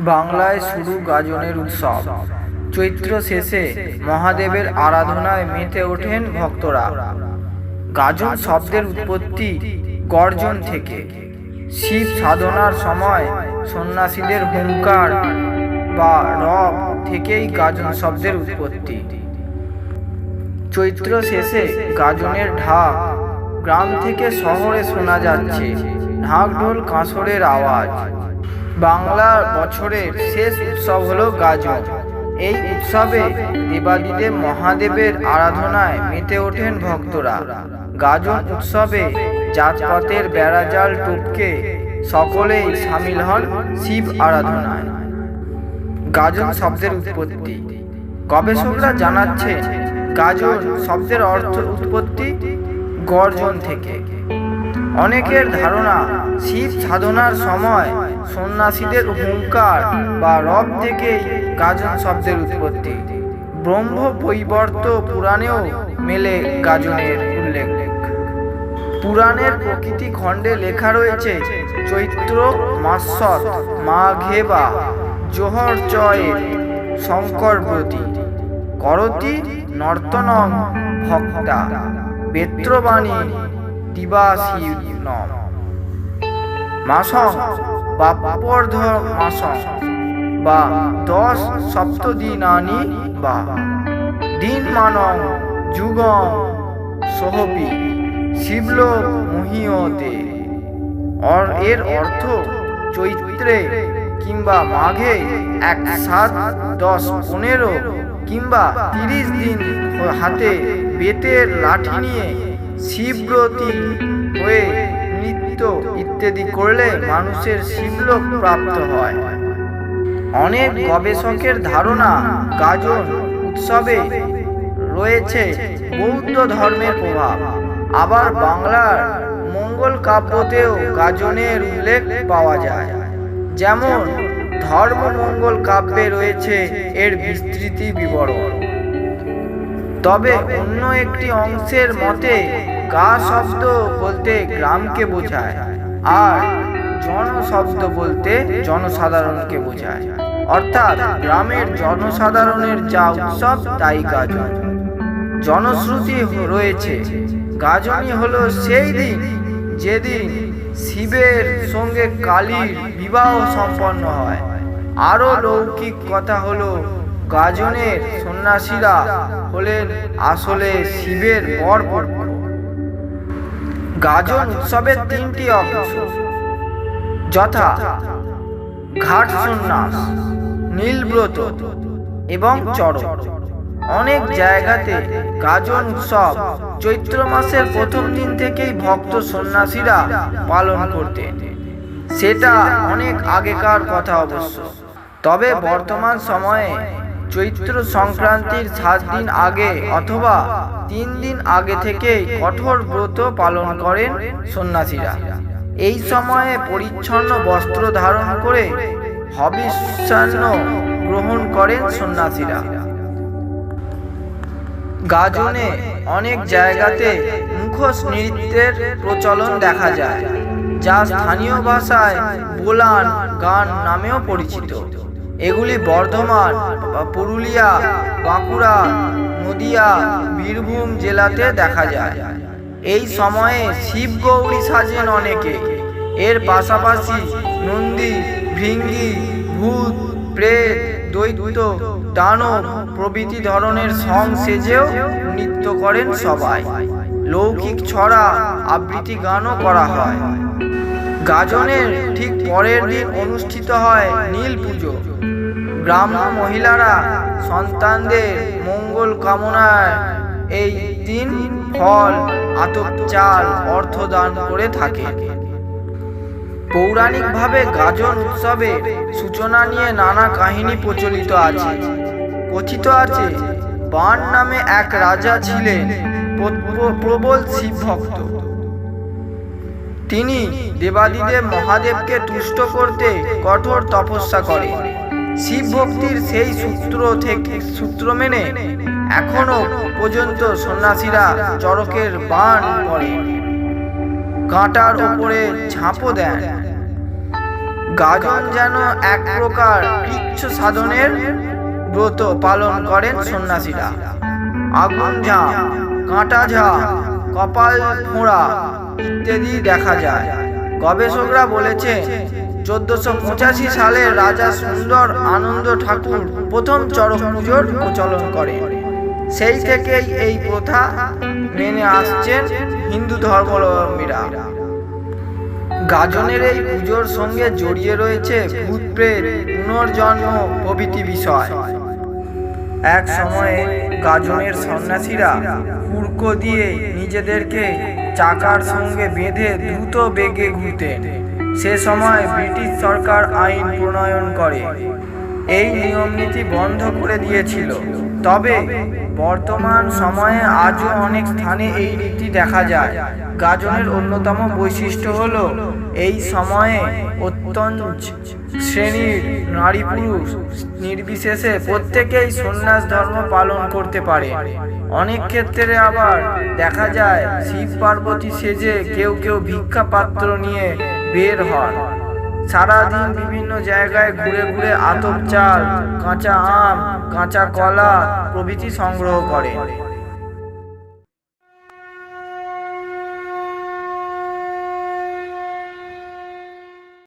বাংলায় শুরু গাজনের উৎসব। চৈত্র শেষে মহাদেবের আরাধনায় মেতে ওঠেন ভক্তরা। গাজন শব্দের উৎপত্তি গর্জন থেকে। শিব সাধনার সময় সন্ন্যাসীদের হুঙ্কার বা রব থেকেই গাজন শব্দের উৎপত্তি। চৈত্র শেষে গাজনের ঢাক গ্রাম থেকে শহরে শোনা যাচ্ছে। ঢাক ঢোল কাঁসরের আওয়াজ। বাংলার বছরের শেষ উৎসব হলো গাজন এই উৎসবে দেবাদিদেব মহাদেবের আরাধনায় মেতে ওঠেন ভক্তরা। গাজন উৎসবে জাতপাতের বেড়াজাল টুপকে সকলেই সামিল হন শিব আরাধনায়। গাজন শব্দের উৎপত্তি। গবেষকরা জানাচ্ছে গাজন শব্দের অর্থ উৎপত্তি গর্জন থেকে। অনেকের ধারণা শিব সাধনার সময় সন্ন্যাসীদের হুঙ্কার বা রব থেকে গাজন শব্দের উৎপত্তি। ব্রহ্ম বৈবর্ত পুরাণেও মেলে গাজনের উল্লেখ। পুরাণের প্রকৃতি খণ্ডে লেখা রয়েছে, চৈত্র মাসত মা ঘেবা জোহর চয়ের শঙ্করব্রতী করতি নর্তনম ভক্তা, বেত্রবাণী দিবাসীনম মাসং বা পাপর্ধ মাসং বা দশ সপ্তদিনানি বা দিন মানং যুগম সোহপি শিবলোক মহিয়তে। অর এর অর্থ চৈত্রে কিংবা মাঘে এক সাত দশ পনেরো কিংবা তিরিশ দিন হাতে বেতের লাঠি নিয়ে শিবব্রতী হয়ে নৃত্য ইত্যাদি করলে মানুষের শিবলোক প্রাপ্ত হয়। অনেক গবেষকের ধারণা গাজন উৎসবে রয়েছে বৌদ্ধ ধর্মের প্রভাব। আবার বাংলার মঙ্গল কাব্যতেও গাজনের উল্লেখ পাওয়া যায়। যেমন, ধর্মমঙ্গল কাব্যে রয়েছে এর বিস্তৃতি বিবরণ। তবে অন্য একটি অংশের মতে, গা শব্দ বলতে গ্রামকে বোঝায় আর জন শব্দ বলতে জনসাধারণকে বোঝায়। অর্থাৎ গ্রামের জনসাধারণের যা উৎসব, তাই গাজন। জনশ্রুতি রয়েছে। গাজনই হলো সেই দিন যেদিন শিবের সঙ্গে কালীর বিবাহ সম্পন্ন হয়। আরও লৌকিক কথা হলো গাজনের সন্ন্যাসীরা হলেন আসলে শিবের বর গাজন উৎসবের তিনটি অংশ। যথা ঘাট সন্ন্যাস, নীলব্রত এবং চরক অনেক জায়গাতে গাজন উৎসব চৈত্র মাসের প্রথম দিন থেকেই ভক্ত সন্ন্যাসীরা পালন করতেন। সেটা অনেক আগেকার কথা অবশ্য। তবে বর্তমান সময়ে চৈত্র সংক্রান্তির সাত দিন আগে অথবা তিন দিন আগে থেকে কঠোর ব্রত পালন করেন সন্ন্যাসীরা। এই সময়ে পরিচ্ছন্ন বস্ত্র ধারণ করে হবিষ্যান্ন গ্রহণ করেন সন্ন্যাসীরা। গাজনে অনেক জায়গাতে মুখোশ নৃত্যের প্রচলন দেখা যায়, যা স্থানীয় ভাষায় বোলান গান নামেও পরিচিত। এগুলি বর্ধমান পুরুলিয়া, বাঁকুড়া, নদিয়া, বীরভূম জেলাতে দেখা যায়। এই সময়ে শিব গৌরী সাজেন অনেকে। এর পাশাপাশি নন্দী, ভৃঙ্গি, ভূত, প্রেত, দৈত্য, দানব প্রভৃতি ধরনের সং সেজেও নৃত্য করেন সবাই। লৌকিক ছড়া আবৃত্তি গানও করা হয়। গাজনের ঠিক পরের দিন অনুষ্ঠিত হয় নীল পুজো। গ্রাম্য মহিলারা সন্তানদের মঙ্গল কামনায় এই দিন ফল আতপ চাল অর্থ দান করে থাকে। পৌরাণিকভাবে গাজন উৎসবে সূচনা নিয়ে নানা কাহিনী প্রচলিত আছে। কথিত আছে, বান নামে এক রাজা ছিলেন প্রবল শিব ভক্ত। তিনি দেবাদিদেব মহাদেবকে তুষ্ট করতে কঠোর তপস্যা করেন। শিব ভক্তির সেই সূত্র থেকে সূত্র মেনে এখনও পর্যন্ত সন্ন্যাসীরা চরকের বান করেন কাঁটার উপরে ঝাঁপও দেন। গাজন যেন এক প্রকার কৃচ্ছ সাধনের ব্রত পালন করেন সন্ন্যাসীরা। আগুন ঝাঁ, কাঁটা ঝাঁ, কপাল ফোঁড়া ইত্যাদি দেখা যায়। গবেষকরা বলেছে চোদ্দশো পঁচাশি সালে রাজা সুন্দর আনন্দ ঠাকুর প্রথম চড়ক পুজোর প্রচলন করেন সেই থেকেই এই প্রথা মেনে আসছেন হিন্দু ধর্মাবলম্বীরা। গাজনের এই পুজোর সঙ্গে জড়িয়ে রয়েছে ভূত প্রেত পুনর্জন্ম প্রভৃতি বিষয়। এক সময়ে গাজনের সন্ন্যাসীরা কুর্কো দিয়ে নিজেদেরকে চাকার সঙ্গে বেঁধে দ্রুত বেগে ঘুরতেন। সে সময় ব্রিটিশ সরকার আইন প্রণয়ন করে। এই নিয়ম নীতি বন্ধ করে দিয়েছিল। তবে বর্তমান সময়ে আজও অনেক স্থানে এই রীতি দেখা যায়। গাজনের অন্যতম বৈশিষ্ট্য হলো, এই সময়ে অত্যন্ত শ্রেণির নারী পুরুষ নির্বিশেষে প্রত্যেকেই সন্ন্যাস ধর্ম পালন করতে পারে। অনেক ক্ষেত্রে আবার দেখা যায়, শিব পার্বতী সেজে কেউ কেউ ভিক্ষা পাত্র নিয়ে বের হন। সারাদিন বিভিন্ন জায়গায় ঘুরে ঘুরে আতপ চাল, কাঁচা আম, কাঁচা কলা প্রভৃতি সংগ্রহ করে